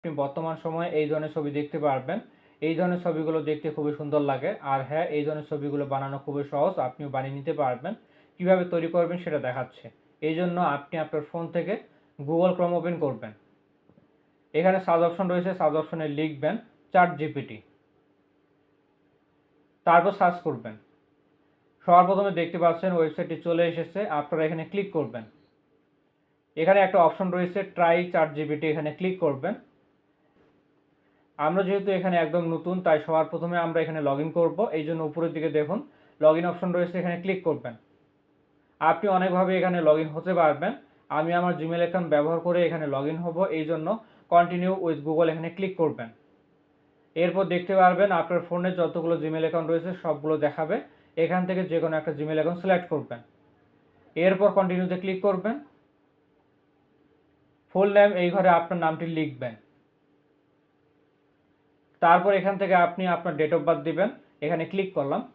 আপনি বর্তমান সময়ে এই ধরনের ছবি দেখতে পারবেন। এই ধরনের ছবিগুলো দেখতে খুবই সুন্দর লাগে। আর হ্যাঁ এই ধরনের ছবিগুলো বানানো খুবই সহজ, আপনিও বানিয়ে নিতে পারবেন। কীভাবে তৈরি করবেন সেটা দেখাচ্ছে। এই জন্য আপনি আপনার ফোন থেকে গুগল ক্রোম ওপেন করবেন। এখানে সার্চ অপশন রয়েছে, সার্চ অপশনে লিখবেন চার্ট জিপিটি তারপর সার্চ করবেন। সবার প্রথমে দেখতে পাচ্ছেন ওয়েবসাইটটি চলে এসেছে, আপনারা এখানে ক্লিক করবেন। এখানে একটা অপশন রয়েছে, ট্রাই চার্ট জিপিটি এখানে ক্লিক করবেন। আমরা যেহেতু এখানে একদম নতুন, তাই সবার প্রথমে আমরা এখানে লগ ইন করব। এই জন্য উপরের দিকে দেখুন লগ ইন অপশন রয়েছে, এখানে ক্লিক করবেন। আপনি অনেকভাবে এখানে লগ হতে পারবেন। আমি আমার জিমেল অ্যাকাউন্ট ব্যবহার করে এখানে লগ ইন হব, এই জন্য কন্টিনিউ উইথ গুগল এখানে ক্লিক করবেন। এরপর দেখতে পারবেন আপনার ফোনে যতগুলো জিমেল অ্যাকাউন্ট রয়েছে, সবগুলো দেখাবে। এখান থেকে যে কোনো একটা জিমেল অ্যাকাউন্ট সিলেক্ট করবেন। এরপর কন্টিনিউতে ক্লিক করবেন। ফুল নেম এই ঘরে আপনার নামটি লিখবেন। তারপর এখান থেকে আপনি আপনার ডেট অফ বার্থ দিবেন। এখানে ক্লিক করলাম।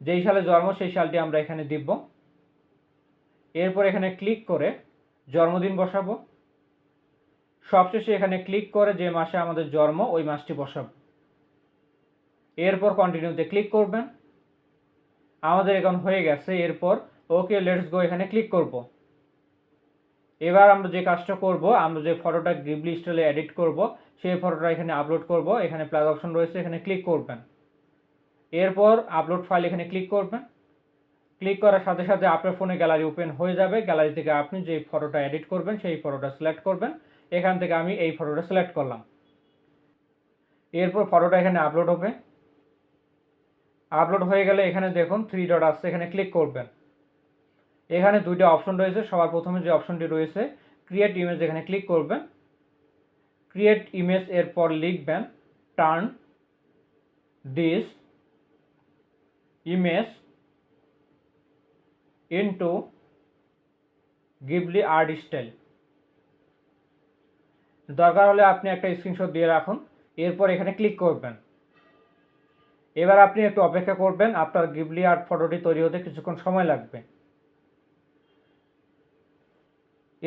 যেই সালে জন্ম, সেই সালটি আমরা এখানে দিব। এরপর এখানে ক্লিক করে জন্মদিন বসাবো। সবশেষে এখানে ক্লিক করে যে মাসে আমাদের জন্ম, ওই মাসটি বসাবো। এরপর কন্টিনিউতে ক্লিক করবেন। আমাদের এখন হয়ে গেছে। এরপর ওকে লেটস গো এখানে ক্লিক করব। এবার আমরা যে কাজটা করব, আমরা যে ফটোটা গিবলি স্টাইলে এডিট করব, সেই ফটোটা এখানে আপলোড করব, এখানে প্লাস অপশন রয়েছে, এখানে ক্লিক করবেন। এরপর আপলোড ফাইল এখানে ক্লিক করবেন। ক্লিক করার সাথে সাথে আপনার ফোনে গ্যালারি ওপেন হয়ে যাবে। গ্যালারি থেকে আপনি যে ফটোটা এডিট করবেন, সেই ফটোটা সিলেক্ট করবেন। এখান থেকে আমি এই ফটোটা সিলেক্ট করলাম। এরপর ফটোটা এখানে আপলোড হবে। আপলোড হয়ে গেলে এখানে দেখুন থ্রি ডট আসছে এখানে ক্লিক করবেন। এখানে দুইটা অপশন রয়েছে। সবার প্রথমে যে অপশনটি রয়েছে ক্রিয়েট ইমেজ এখানে ক্লিক করবেন ক্রিয়েট ইমেজ এরপর লিখবেন turn this image into Ghibli art style দরকার হলে আপনি একটা স্ক্রিনশট দিয়ে রাখুন, এরপর এখানে ক্লিক করবেন। এবার আপনি একটু অপেক্ষা করবেন, আপনার গিবলি আর্ট ফটোটি তৈরি হতে কিছুক্ষণ সময় লাগবে।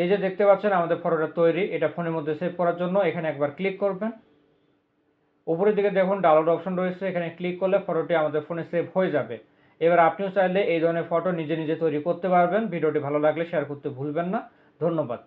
এই যে দেখতে পাচ্ছেন আমাদের ফটোটা তৈরি, এটা ফোনের মধ্যে সেভ করার জন্য এখানে একবার ক্লিক করবেন। উপরের দিকে দেখুন ডাউনলোড অপশন রয়েছে, এখানে ক্লিক করলে ফটোটি আমাদের ফোনে সেভ হয়ে যাবে। এবার আপনিও চাইলে এই ধরনের ফটো নিজে নিজে তৈরি করতে পারবেন। ভিডিওটি ভালো লাগলে শেয়ার করতে ভুলবেন না। ধন্যবাদ।